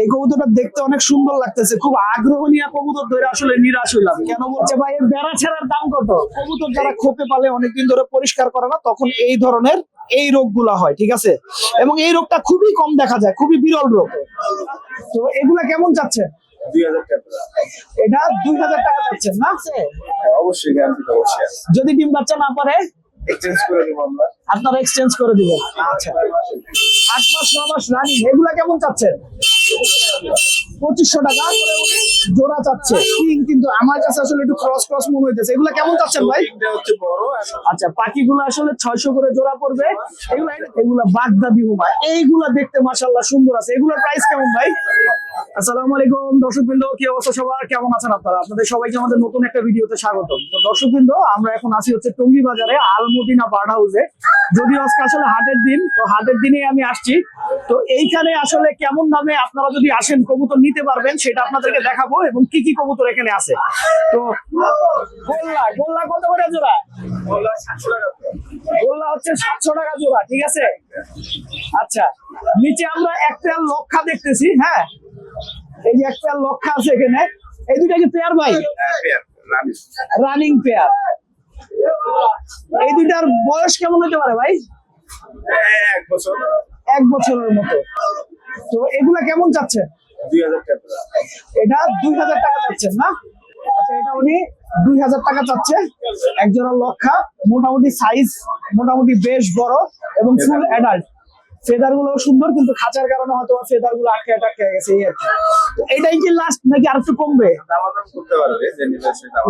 এই কবুতরটা দেখতে অনেক সুন্দর লাগতেছে। খুব আগ্রহ নিয়ে কবুতর ধরে আসলে নিরাশ হইলাম। কেন বলছে? ভাই এর বেড়া ছেড়ার দাম কত? কবুতর যারা খোপে পালে অনেকদিন ধরে পরিষ্কার করে না তখন এই ধরনের এই রোগগুলা হয় ঠিক আছে? এবং এই রোগটা খুবই কম দেখা যায় খুবই বিরল রোগ। তো এগুলা কেমন যাচ্ছে? এটা দুই হাজার টাকা যাচ্ছে না? হ্যাঁ, অবশ্যই অবশ্যই যদি ডিম বাচ্চা না পারে? এক্সচেঞ্জ করে দেবো আমরা। আপনারা এক্সচেঞ্জ করে দিবেন। আচ্ছা। আট মাস, ন মাস রানিং এগুলা কেমন চাচ্ছেন? পঁচিশশো টাকা। করে উনি জোড়া চাচ্ছে। কিং কিন্তু আমার কাছে আসলে একটু ক্রস ক্রস মনে হইতেছে। এগুলা কেমন চাচ্ছেন ভাই? আচ্ছা পাখিগুলো আসলে ছয়শো করে জোড়া পড়বে। এগুলা এগুলা বাগদাদি হুমা এইগুলা দেখতে মাশাল্লাহ সুন্দর আছে। এগুলোর প্রাইস কেমন ভাই? আসসালামু আলাইকুম দর্শকবৃন্দ কি অবস্থা সবার? কেমন আছেন আপনারা? আপনাদের সবাইকে আমাদের নতুন একটা ভিডিওতে স্বাগত তো দর্শকবৃন্দ আমরা এখন আছি হচ্ছে টঙ্গী বাজারে আলমদিনা বার্ড হাউসে যদিও আজকে আসলে হাটের দিন তো হাটের দিনেই আমি আসছি। তো এইখানে আসলে কেমন দামে আপনারা যদি আসেন কবুতর নিতে পারবেন সেটা আপনাদেরকে দেখাবো। এবং কি কি কবুতর এখানে আছে। তো গোল্লা গোল্লা কত করে জোড়া? গোল্লা হচ্ছে সাতশো টাকা জোড়া ঠিক আছে? আচ্ছা নিচে আমরা একটা লক্ষা দেখতেছি হ্যাঁ? এই যে একটা লক্ষা আছে এখানে। এই দুইটা কি পেয়ার ভাই? রানি পেয়ার এই দুইটার বয়স কেমন হতে পারে ভাই? এক বছর। এক বছরের মতো। তো এগুলা কেমন চাচ্ছে? দুই হাজার টাকা। এটা দুই হাজার টাকা চাচ্ছেন না? আচ্ছা এটা উনি দুই হাজার টাকা চাচ্ছে এক জোড়া লক্ষা মোটামুটি সাইজ মোটামুটি বেশ বড় এবং ফুল অ্যাডাল্ট ফেদারগুলো সুন্দর কিন্তু খাঁচার কারণে হয়তো ফেদারগুলো আটকে আটকে গেছে এই আর তো এটাই কি লাস্ট নাকি আর একটু কমবে?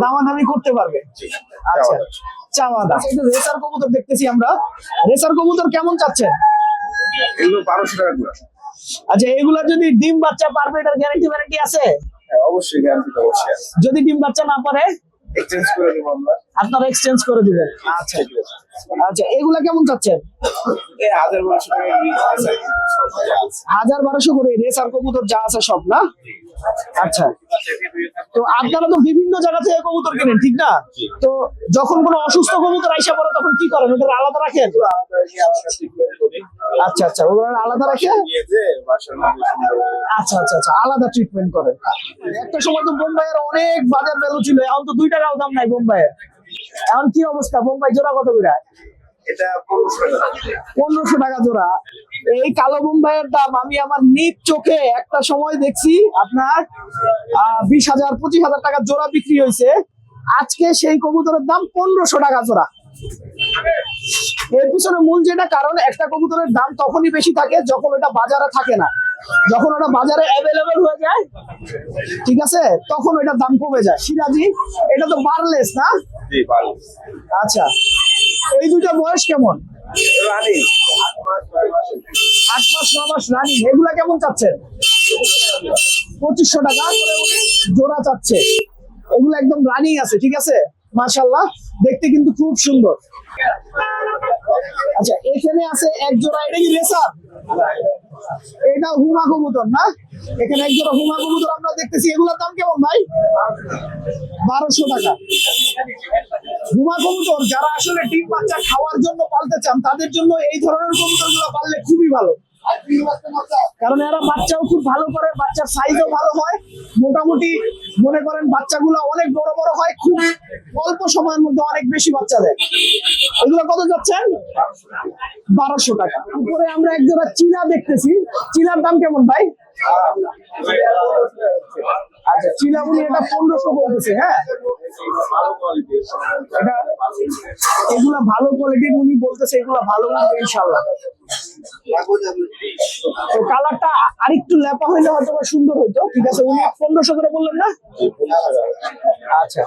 দামাদাম করতে পারবে আচ্ছা চাওয়া দাম রেসার কবুতর দেখতেছি আমরা। রেসার কবুতর কেমন চাচ্ছেন? এগুলো বারোশো টাকা আচ্ছা এগুলা যদি ডিম বাচ্চা পারবে এটার গ্যারান্টি ওয়ারেন্টি আছে? হ্যাঁ অবশ্যই গ্যারান্টি অবশ্যই আছে। যদি ডিম বাচ্চা না পারে এক্সচেঞ্জ করে দেবো আমরা। আপনারা এক্সচেঞ্জ করে দিবেন। আচ্ছা আচ্ছা এগুলা কেমন চাচ্ছেন? হাজার বারোশো করে রেসার কবুতর যা আছে সব না? আচ্ছা। তো আপনারা তো বিভিন্ন জায়গা থেকে কবুতর কেনেন ঠিক না? তো যখন কোনো অসুস্থ কবুতর আইসা পড়ে তখন কি করেন? ওদের আলাদা রাখেন? আচ্ছা আচ্ছা ওগুলো আলাদা রাখে? আচ্ছা আচ্ছা আচ্ছা আলাদা ট্রিটমেন্ট করেন একটা সময় তো বোম্বাইয়ের অনেক বাজার ভ্যালু ছিল এখন তো দুই টাকাও দাম নাই বোম্বাইয়ের। এখন কি অবস্থা? বোম্বাই জোড়া কত করে? পনেরোশো টাকা। জোড়া। এই কালো বোম্বাইয়ের দাম আমি আমার নিজ চোখে একটা সময় দেখছি আপনার বিশ হাজার পঁচিশ হাজার টাকা জোড়া বিক্রি হয়েছে। আজকে সেই কবুতরের দাম পনেরোশো টাকা জোড়া। এর পিছনে মূল যেটা কারণ একটা কবুতরের দাম তখনই বেশি থাকে যখন ওটা বাজারে থাকে না। যখন ওটা বাজারে অ্যাভেলেবেল হয়ে যায় ঠিক আছে? তখন ওটার দাম কমে যায়। সিরাজি এটা তো বারলেস না? আচ্ছা এই দুইটা বয়স কেমন? আট মাস ন মাস রানিং এগুলা কেমন চাচ্ছেন? পঁচিশশো টাকা জোড়া চাচ্ছে। এগুলো একদম রানিং আছে ঠিক আছে? মাশাল্লাহ দেখতে কিন্তু খুব সুন্দর। আচ্ছা এখানে আছে এক জোড়া, এটা কি রেসার এটা হুমা কবুতর, না? এখানে এক জোড়া হুমা কবুতর আমরা দেখতেছি, এগুলোর দাম কেমন ভাই? বারোশো টাকা। হুমা কবুতর, যারা আসলে ডিম বাচ্চা খাওয়ার জন্য পালতে চান, তাদের জন্য এই ধরনের কবুতরগুলো পাললে খুবই ভালো। কারণ এরা বাচ্চাও খুব ভালো করে, বাচ্চার সাইজও ভালো হয়। মোটামুটি মনে করেন বাচ্চাগুলো অনেক বড় বড় হয়, খুব অল্প সময়ের মধ্যে অনেক বেশি বাচ্চা দেয়। এগুলো কত যাচ্ছেন? বারোশো টাকা। উপরে আমরা এক জোড়া চিলা দেখতেছি। চিলার দাম কেমন ভাই? আচ্ছা চিলা উনি এটা পনেরোশো বলতেছে হ্যাঁ? এগুলা ভালো কোয়ালিটির উনি বলতেছে, এগুলা ভালো উঠবে ইনশাল্লাহ তো কালারটা আরেকটু লেপা হইলে হয়তো সুন্দর হইতো, ঠিক আছে? উনি পনেরোশো করে বললেন না? আচ্ছা।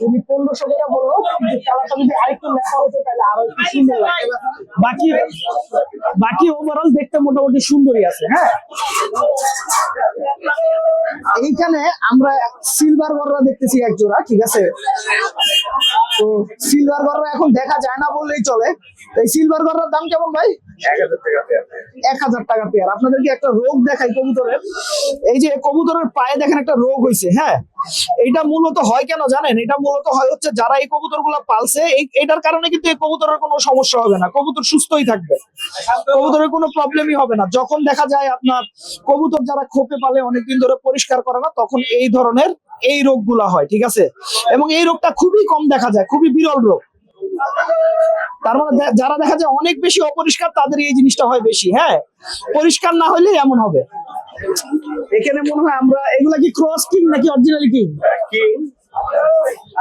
উনি পনেরোশো করে বলল কালারটা যদি আরেকটু লেপা হতো তাহলে আরও একটু বাকি বাকি ওভারঅল দেখতে মোটামুটি সুন্দরই আছে হ্যাঁ? এইখানে আমরা সিলভার গররা দেখতেছি এক জোড়া, ঠিক আছে? তো সিলভার গররা এখন দেখা যায় না বললেই চলে। এই সিলভার গররার দাম কেমন ভাই? এক হাজার টাকা পেয়ার আপনাদেরকে একটা রোগ দেখাই কবুতরের। এই যে কবুতরের পায়ে দেখেন একটা রোগ হয়েছে হ্যাঁ? এটা মূলত হয় কেন জানেন? এটা মূলত হয় হচ্ছে যারা এই কবুতরগুলা পালছে এটার কারণে কিন্তু এই কবুতরের কোনো সমস্যা হবে না। কবুতর সুস্থই থাকবে। কবুতরের কোনো প্রবলেমই হবে না। যখন দেখা যায় আপনার কবুতর যারা খোপে পালে, অনেকদিন ধরে পরিষ্কার করে না, তখন এই ধরনের এই রোগগুলা হয়, ঠিক আছে? এবং এই রোগটা খুবই কম দেখা যায়, খুবই বিরল রোগ। তার মানে যারা দেখা যায় অনেক বেশি অপরিষ্কার তাদের এই জিনিসটা হয় বেশি হ্যাঁ? পরিষ্কার না হলে এমন হবে। এখানে মনে হয় আমরা এগুলা কি ক্রস কিং নাকি অরিজিনালি কিং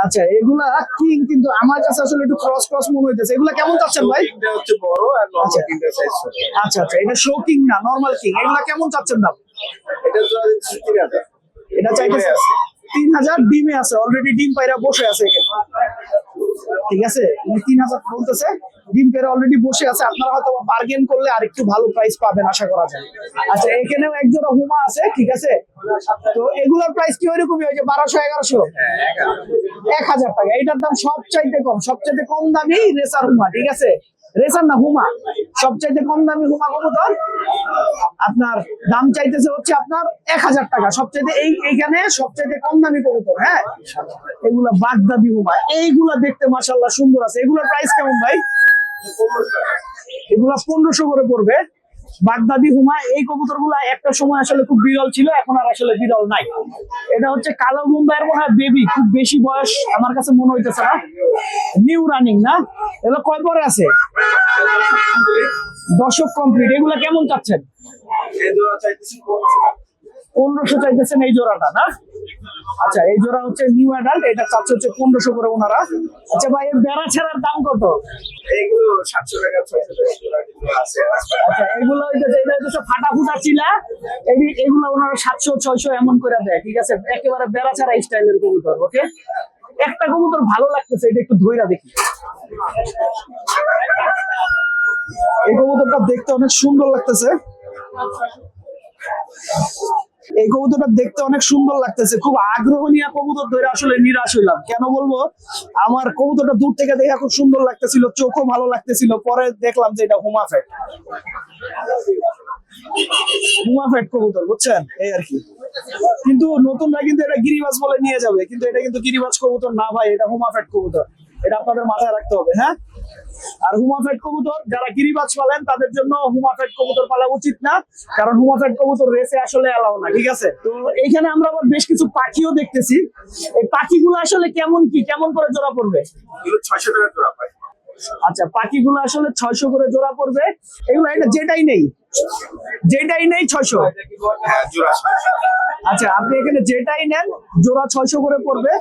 আচ্ছা এগুলা কিং কিন্তু আমার কাছে আসলে একটু ক্রস ক্রস মনে হইতেছে। এগুলা কেমন চাচ্ছেন ভাই? কিংটা হচ্ছে বড় আর নর্মাল আচ্ছা। কিংটা সাইজ ছোট। আচ্ছা আচ্ছা এটা শো কিং না নর্মাল কিং এগুলা কেমন চাচ্ছেন দাম এটা এটা চাইতেছে। তিন হাজার ডিমে আছে অলরেডি ডিম পাইরা বসে আছে এখানে। ঠিক আছে? তিন হাজার বলতেছে ডিম পেরে অলরেডি বসে আছে আপনারা হয়তো বার্গেন করলে আর একটু ভালো প্রাইস পাবেন আশা করা যায়। আচ্ছা এখানেও একজোড়া হুমা আছে ঠিক আছে? তো এগুলোর প্রাইস কি ওইরকমই ওই যে বারোশো এগারোশো? হ্যাঁ এক হাজার এক হাজার টাকা। এটার দাম সবচাইতে কম সবচাইতে কম দামি রেসার হুমা ঠিক আছে? রেসার না হুমা? সবচাইতে কম দামি হুমা কবুতর? আপনার দাম চাইতেছে হচ্ছে আপনার এক হাজার টাকা। সবচাইতে এই এইখানে সবচাইতে কম দামি কবুতর হ্যাঁ? এগুলা বাগদাদি হুমা। এইগুলা দেখতে মাসাল্লাহ সুন্দর আছে। এগুলোর প্রাইস কেমন ভাই? এগুলা পনেরোশো করে পড়বে। বাগদাদি হুমা। এই কবুতরগুলা একটা সময় আসলে খুব বিরল ছিল, এখন আর আসলে বিরল নাই। এটা হচ্ছে কালো মুম্বাইয়ের মনে হয় বেবি খুব বেশি বয়স আমার কাছে মনে হইতেছে না। নিউ রানিং না? এগুলো কয় পরে আছে? দশক কমপ্লিট এগুলা কেমন চাচ্ছেন? পনেরোশো চাইতেছেন এই জোড়াটা না? আচ্ছা এই জোড়া হচ্ছে নিউ অ্যাডাল্ট এটা চাচ্ছে হচ্ছে পনেরোশো করে ওনারা। আচ্ছা ভাই এর বেড়া ছাড়ার দাম কত? এইগুলো সাতশো টাকা আচ্ছা এগুলো ফাটা ফুটা চিলা এই এগুলো ওনারা সাতশো ছয়শো এমন করে দেয় ঠিক আছে? একেবারে বেড়া ছাড়া স্টাইলের কবুতর ওকে একটা কবুতর ভালো লাগতেছে, এটা একটু ধৈরা দেখি। এই কবুতরটা দেখতে অনেক সুন্দর লাগতেছে। এই কবুতরটা দেখতে অনেক সুন্দর লাগতেছে। খুব আগ্রহ নিয়ে কবুতর ধরে আসলে নিরাশ হইলাম। কেন বলব? আমার কবুতরটা দূর থেকে দেখে খুব সুন্দর লাগতেছিল, চোখও ভালো লাগতেছিল। পরে দেখলাম যে এটা হুমা ফ্যাট। কবুতর, বুঝছেন? এই আর কি। কিন্তু নতুনরা কিন্তু এটা গিরিবাজ বলে নিয়ে যাবে, কিন্তু এটা কিন্তু গিরিবাজ কবুতর না ভাই, এটা হুমা কবুতর। এটা আপনাদের মাথায় রাখতে হবে হ্যাঁ? আর হুমাফেট কবুতর, যারা গিরিবাজ পালেন, তাদের জন্য হুমাফেট কবুতর পালা উচিত না, কারণ হুমাফেট কবুতর রেসে আসলে এলাও না, ঠিক আছে? তো এইখানে আমরা আবার বেশ কিছু পাখিও দেখতেছি। এই পাখিগুলো আসলে কেমন কি, কেমন করে জোড়া পড়বে? ছয়শো টাকা জোড়া পাই আচ্ছা পাখিগুলো আসলে ছয়শো করে জোড়া পড়বে। এগুলো এটা যেটাই নেই যেটাই নেই ছয়শো। হ্যাঁ আচ্ছা আপনি এখানে যেটাই নেন জোড়া ছয়শো করে পড়বে।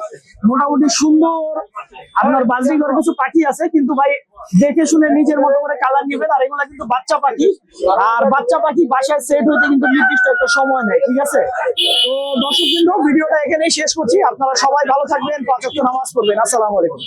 মোটামুটি সুন্দর আপনার বাজরিঘর কিছু পাখি আছে কিন্তু ভাই দেখে শুনে নিজের মতো করে কালার নিবেন। আর এগুলা কিন্তু বাচ্চা পাখি। আর বাচ্চা পাখি বাসায় সেট হইতে কিন্তু নির্দিষ্ট একটা সময় নেই ঠিক আছে? তো দর্শক ভিডিওটা এখানেই শেষ করছি। আপনারা সবাই ভালো থাকবেন পাঁচ নামাজ পড়বেন। আসসালামু আলাইকুম।